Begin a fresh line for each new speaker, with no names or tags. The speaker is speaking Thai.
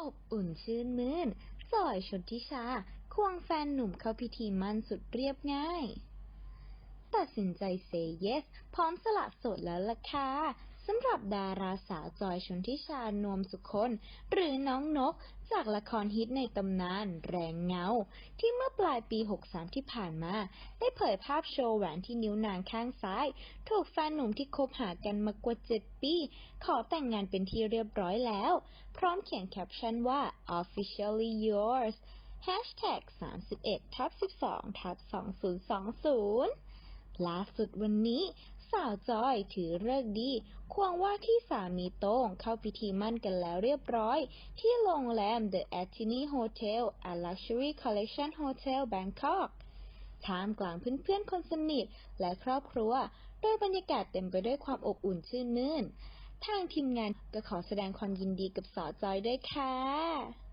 อบอุ่นชื่นมื่นจอยชนทิชา ควงแฟนหนุ่มเข้าพิธีมั่นสุดเรียบง่าย ตัดสินใจเซเยส พร้อมสละโสดแล้วล่ะค่ะ สำหรับดาราสาวจอยชนทิชานวมสุคนหรือน้องนกจากละครฮิตในตำนานแรงเงา ที่เมื่อปลายปี 63 ที่ผ่านมา ได้เผยภาพโชว์แหวนที่นิ้วนางข้างซ้าย ถูกแฟนหนุ่มที่คบหากันมากว่า 7 ปี ขอแต่งงานเป็นที่เรียบร้อยแล้ว พร้อมเขียนแคปชั่นว่า officially yours hashtag 31ทับ12ทับ2020ล่าสุดวันนี้ สาวจอยถือเลิกดีควงว่าที่สามีโต้งเข้าพิธีมั่นกันแล้วเรียบร้อย ที่โรงแรม The Atini Hotel a Luxury Collection Hotel Bangkok ท่ามกลางเพื่อนๆคนสนิทและครอบครัว โดยบรรยากาศเต็มไปด้วยความอบอุ่นชื่นมื่น ทางทีมงานก็ขอแสดงความยินดีกับสาวจอยด้วยค่ะ